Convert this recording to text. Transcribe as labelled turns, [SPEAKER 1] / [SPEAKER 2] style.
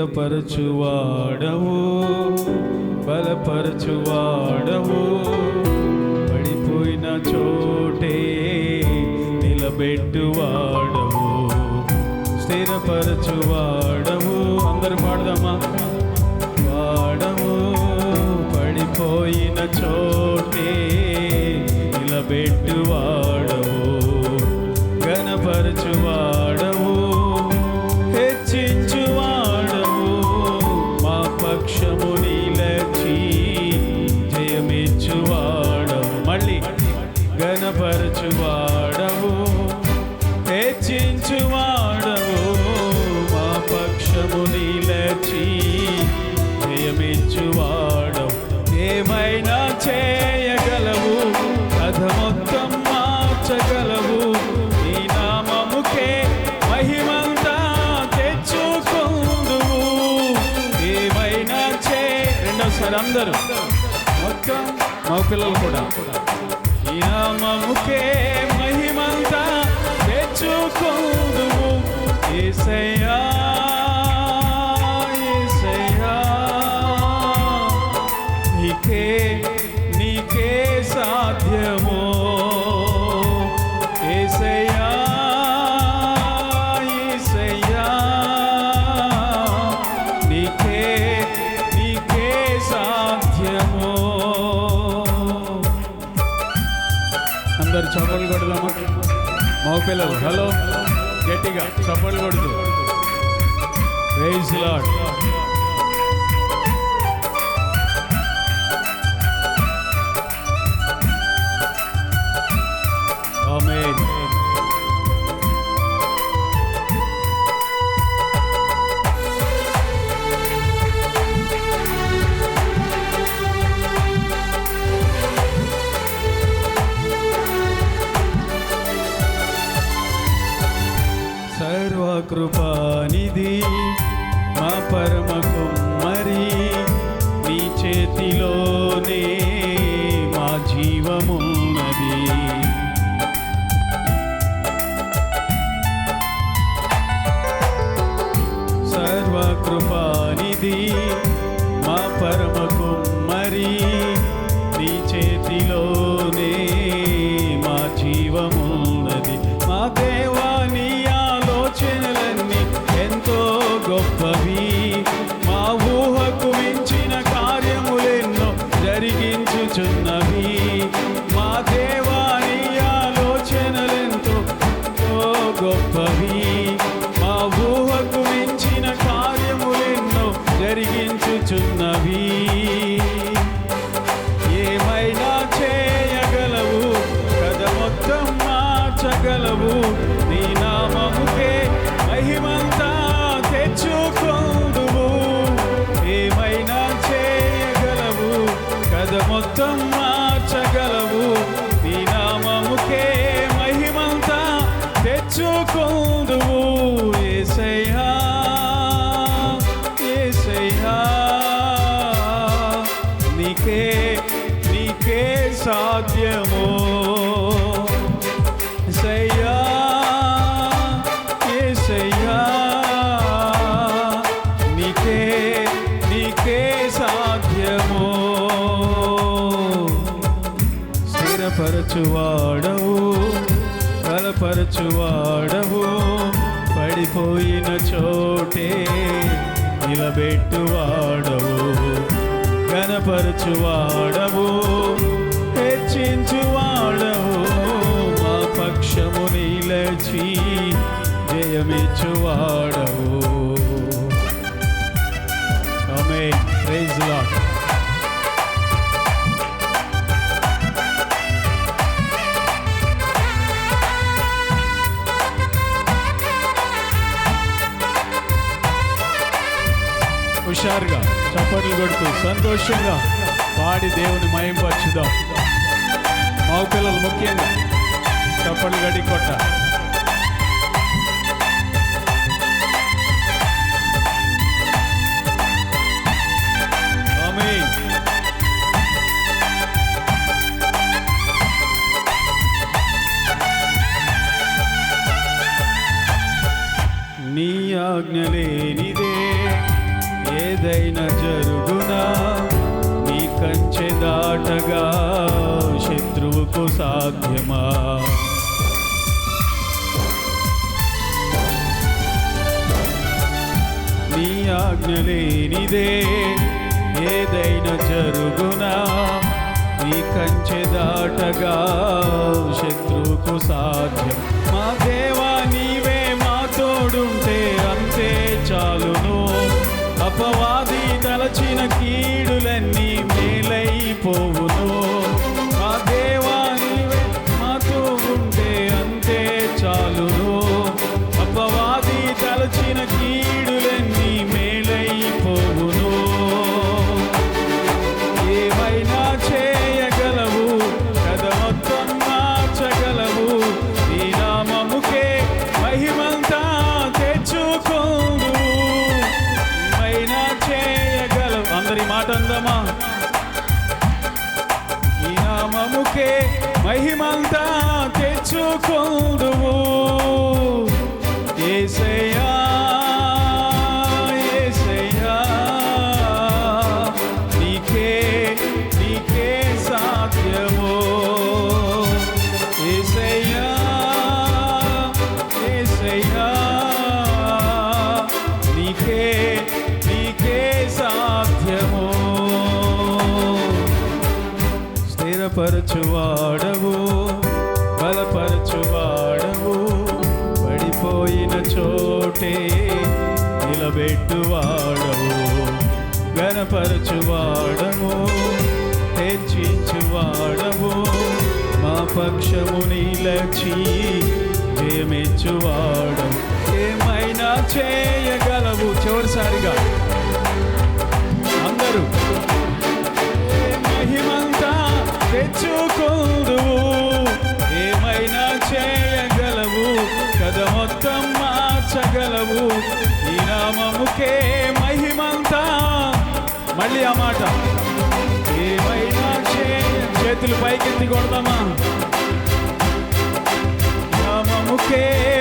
[SPEAKER 1] స్థిరపరచువాడవు బలపరచువాడవు. పడిపోయిన చోటే నిలబెట్టువాడవు స్థిరపరచువాడవు. అందరు పాడదామా? వాడవు పడిపోయిన చో ఏమైనా చేయగలవు. కథ మొత్తం మార్చగలవు. నీ నామముకే మహిమంతా తెచ్చుకుందువు ఏమైనా చే రెండోసారి అందరూ. మొత్తం మా పిల్లలు కూడా. ఈ నామముకే మహిమంతా తెచ్చుకుందువు ఏసయ్యా సాధ్యమో ఏసయ్యా ఏసయ్యా నీకే నీకే సాధ్యమో. అందరు చప్పలు కొడదామా? మా పిల్లలు హలో గట్టిగా చప్పలు కొడుతూ. ప్రైజ్ లాడ్ ఆమేన్ కృపానిధి మా పరమ కుమ్మరి నీ చేతిలో మా పరమ కుమ్మరి నీ చేతిలోనే మా జీవమున్నది. మా దేవాని ఆలోచనలన్నీ ఎంతో గొప్పవి. నీకే నీకే సాధ్యమో. సయ్యా ఏసయ్యా నీకే నీకే సాధ్యమో. స్థిరపరచువాడవు బలపరచువాడవు పడిపోయిన చోటే నిలబెట్టువాడవు. ఘనపరచువాడవు హెచ్చించువాడవు. మా పక్షము నిలచి జయమిచ్చువాడవు. ఆమె ప్రైజ్ లాడ్ కొడుతూ సంతోషంగా పాడి దేవుని మయంపరచుదాం మా పిల్లలు ముఖ్యంగా చప్పట్లు గడి కొట్ట సాధ్యమా? నీ ఆజ్ఞ లేనిదే ఏదైనా జరుగునా? నీ కంచె దాటగా శత్రువుకు సాధ్యం. మా దేవా నీవే మా తోడుంటే అంతే చాలును. అపవా నామముకే మహిమంతా తెచ్చుకుందువు. నిలబెట్టువాడవు గణపరచువాడము హెచ్చించువాడము. మా పక్షము నిలచి జయమిచ్చువాడవు. ఏమైనా చేయగలవు? చివరిసారిగా నామముకే మహిమంతా. మళ్ళీ ఆ మాట. ఏమైనా చేతులు పైకెత్తి కొడదామా? నామముకే